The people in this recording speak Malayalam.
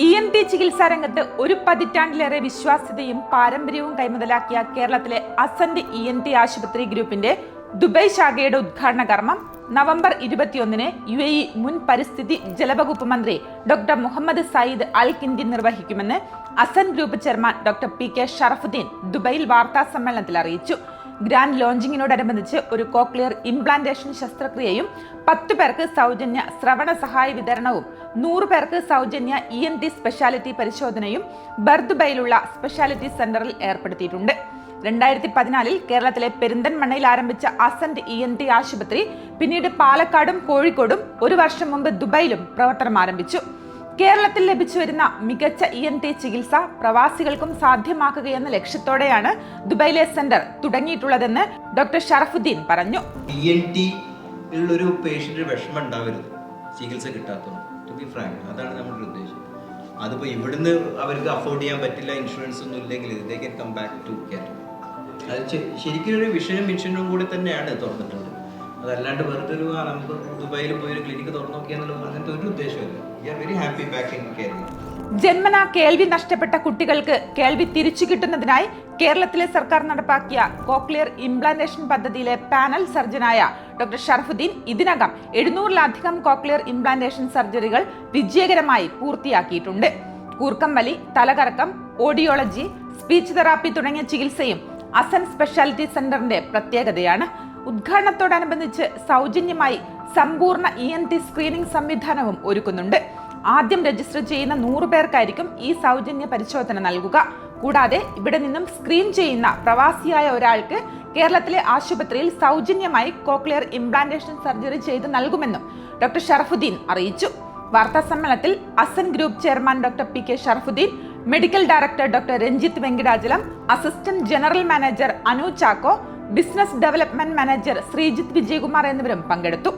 ഇ എൻ ടി ചികിത്സാ രംഗത്ത് ഒരു പതിറ്റാണ്ടിലേറെ വിശ്വാസ്യതയും പാരമ്പര്യവും കൈമുതലാക്കിയ കേരളത്തിലെ അസന്റ് ഇ എൻ ടി ആശുപത്രി ഗ്രൂപ്പിന്റെ ദുബൈ ശാഖയുടെ ഉദ്ഘാടന കർമ്മം നവംബർ ഇരുപത്തിയൊന്നിന് യു എ ഇ മുൻ പരിസ്ഥിതി ജലവകുപ്പ് മന്ത്രി doctor Mohammed Saeed Al Kindi നിർവഹിക്കുമെന്ന് Asan group chairman doctor P K Sharafudheen ദുബൈയിൽ വാർത്താ സമ്മേളനത്തിൽ അറിയിച്ചു. ഗ്രാൻഡ് ലോഞ്ചിങ്ങിനോടനുബന്ധിച്ച് ഒരു കോക്ലിയർ ഇംപ്ലാന്റേഷൻ ശസ്ത്രക്രിയയും പത്ത് പേർക്ക് സൗജന്യ ശ്രവണ സഹായ വിതരണവും നൂറ് പേർക്ക് സൗജന്യ ഇ എൻ ടി സ്പെഷ്യാലിറ്റി പരിശോധനയും ബർദുബൈയിലുള്ള സ്പെഷ്യാലിറ്റി സെന്ററിൽ ഏർപ്പെടുത്തിയിട്ടുണ്ട്. രണ്ടായിരത്തി പതിനാലിൽ കേരളത്തിലെ പെരിന്തൻമണ്ണയിൽ ആരംഭിച്ച അസന്റ് ഇ എൻ ടി ആശുപത്രി പിന്നീട് പാലക്കാടും കോഴിക്കോടും ഒരു വർഷം മുമ്പ് ദുബൈയിലും പ്രവർത്തനം ആരംഭിച്ചു. കേരളത്തിൽ ലഭിച്ചു വരുന്ന മികച്ച ഇ എൻ ടി ചികിത്സ പ്രവാസികൾക്കും സാധ്യമാക്കുകയെന്ന ലക്ഷ്യത്തോടെയാണ് ദുബൈയിലെ സെന്റർ തുടങ്ങിയിട്ടുള്ളതെന്ന് ഡോക്ടർ ഷറഫുദ്ദീൻ പറഞ്ഞു. ഇ എൻ ടി ഉള്ളൊരു പേഷ്യന്റ് വിഷമം ഉണ്ടാവരുത്. ചികിത്സ കിട്ടാത്തതുകൊണ്ട്. ടു ബി ഫ്രാങ്ക് അതാണ് നമ്മുടെ ഉദ്ദേശം. അതിപ്പോൾ ഇവിടുന്ന് അവർക്ക് അഫോർഡ് ചെയ്യാൻ പറ്റില്ല ഇൻഷുറൻസ് ഒന്നും ഇല്ലെങ്കിൽ കൻ കം ബാക്ക് ടു കേരള അത് ശരിക്കും ഒരു വിഷയം മിഷനും കൂടി തന്നെയാണ് തുറന്നിട്ടുള്ളത്. അതല്ലാണ്ട് വെറുതെ ഒരു നമുക്ക് ദുബായിൽ പോയി ഒരു ക്ലിനിക്ക് തുറന്നു നോക്കിയാന്നുള്ളത് അങ്ങനത്തെ ഒരു ഉദ്ദേശമില്ല we are very happy back in Kerala ജന്മന കേൾവി നഷ്ടപ്പെട്ട കുട്ടികൾക്ക് കേൾവി തിരിച്ചു കിട്ടുന്നതിനായി കേരളത്തിലെ സർക്കാർ നടപ്പാക്കിയ കോക്ലിയർ ഇംപ്ലാന്റേഷൻ പദ്ധതിയിലെ പാനൽ സർജനായ ഡോക്ടർ ഷർഫുദ്ദീൻ ഇതിനകം എഴുന്നൂറിലധികം കോക്ലിയർ ഇംപ്ലാന്റേഷൻ സർജറികൾ വിജയകരമായി പൂർത്തിയാക്കിയിട്ടുണ്ട്. കൂർക്കം വലി തലകറക്കം ഓഡിയോളജി സ്പീച്ച് തെറാപ്പി തുടങ്ങിയ ചികിത്സയും അസൻ സ്പെഷ്യാലിറ്റി സെന്ററിന്റെ പ്രത്യേകതയാണ്. ഉദ്ഘാടനത്തോടനുബന്ധിച്ച് സൗജന്യമായി സമ്പൂർണ ഇ എൻ ടി സ്ക്രീനിംഗ് സംവിധാനവും ഒരുക്കുന്നുണ്ട്. ആദ്യം രജിസ്റ്റർ ചെയ്യുന്ന നൂറ് പേർക്കായിരിക്കും ഈ സൗജന്യ പരിശോധന നൽകുക. കൂടാതെ ഇവിടെ നിന്നും സ്ക്രീൻ ചെയ്യുന്ന പ്രവാസിയായ ഒരാൾക്ക് കേരളത്തിലെ ആശുപത്രിയിൽ സൗജന്യമായി കോക്ലിയർ ഇംപ്ലാന്റേഷൻ സർജറി ചെയ്ത് നൽകുമെന്നും ഡോക്ടർ ഷറഫുദ്ദീൻ അറിയിച്ചു. വാർത്താ സമ്മേളനത്തിൽ Asan group chairman doctor P K Sharafudheen medical director doctor Ranjith Venkitachalam assistant general manager Anu Chacko business development manager Sreejith Vijayakumar എന്നിവരും പങ്കെടുത്തു.